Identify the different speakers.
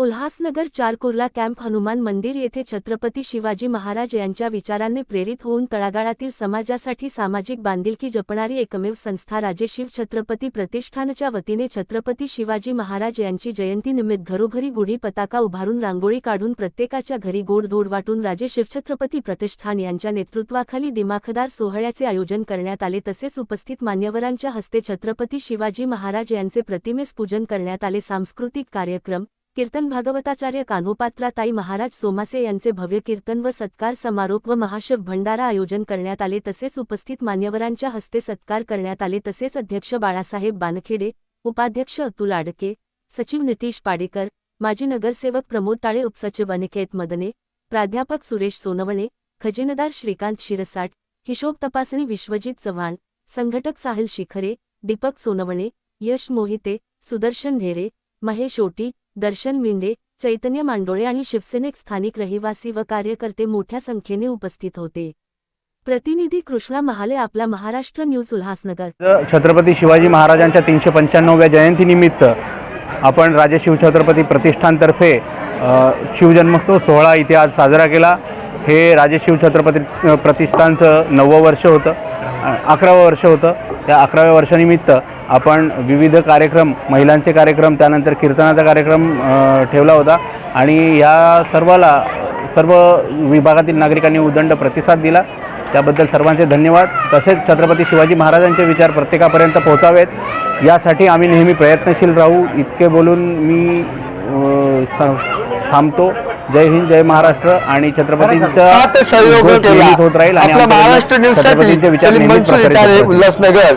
Speaker 1: Ulhasnagar चारकुर्ला camp Hanuman मंदिर येथे छत्रपती शिवाजी महाराज यांच्या विचारांनी प्रेरित होऊन तळागाळातील समाजासाठी सामाजिक बांधिलकी जपणारी एकमेव संस्था राजेशिव छत्रपती प्रतिष्ठानच्या वतीने छत्रपती शिवाजी महाराज यांची जयंतीनिमित्त घरोघरी गुढी पताका उभारून रांगोळी काढून प्रत्येकाच्या घरी गोडधोड वाटून राजे शिवछत्रपती प्रतिष्ठान यांच्या नेतृत्वाखाली दिमाखदार सोहळ्याचे आयोजन करण्यात आले. तसेच उपस्थित मान्यवरांच्या हस्ते छत्रपती शिवाजी महाराज यांचे प्रतिमेस पूजन करण्यात आले. सांस्कृतिक कार्यक्रम कीर्तन भागवताचार्य कान्होपात्राताई महाराज सोमासे यांचे भव्य कीर्तन व सत्कार समारोप व महाशिव भंडारा आयोजन करण्यात आले. तसेच उपस्थित मान्यवरांच्या हस्ते सत्कार करण्यात आले. तसेच अध्यक्ष बाळासाहेब बानखेडे उपाध्यक्ष अतुल आडके सचिव नितीश पाडेकर माजी नगरसेवक प्रमोद टाळे उपसचिव अनिकेत मदने प्राध्यापक सुरेश सोनवणे खजिनदार श्रीकांत शिरसाट हिशोब तपासणी विश्वजित चव्हाण संघटक साहिल शिखरे दीपक सोनवणे यश मोहिते सुदर्शन ढेरे महेश ओटी दर्शन मिंडे चैतन्य मांडोळे आणि शिवसेनेक स्थानिक रहिवासी व कार्यकर्ते मोठ्या संख्येने उपस्थित होते. प्रतिनिधी कृष्णा महाले आपला महाराष्ट्र न्यूज उल्हासनगर.
Speaker 2: छत्रपती शिवाजी महाराजांच्या तीनशे पंच्याण्णव्या जयंतीनिमित्त आपण राजे शिवछत्रपती प्रतिष्ठानतर्फे शिवजन्मोत्सव सोहळा इथे आज साजरा केला. हे राजे शिवछत्रपती प्रतिष्ठानचं नववं वर्ष होतं. अकरावं वर्ष होतं. त्या अकराव्या वर्षानिमित्त आपण विविध कार्यक्रम महिलांचे कार्यक्रम त्यानंतर कीर्तनाचा कार्यक्रम ठेवला होता. आणि या सर्वाला सर्व विभागातील नागरिकांनी उदंड प्रतिसाद दिला. त्याबद्दल सर्वांचे धन्यवाद. तसेच छत्रपती शिवाजी महाराजांचे विचार प्रत्येकापर्यंत पोहोचावेत. यासाठी आम्ही नेहमी प्रयत्नशील राहू. इतके बोलून मी थांबतो. जय हिंद जय महाराष्ट्र आणि छत्रपतींचा होत राहील आणि छत्रपतींचे विचार.
Speaker 3: उल्हासनगर.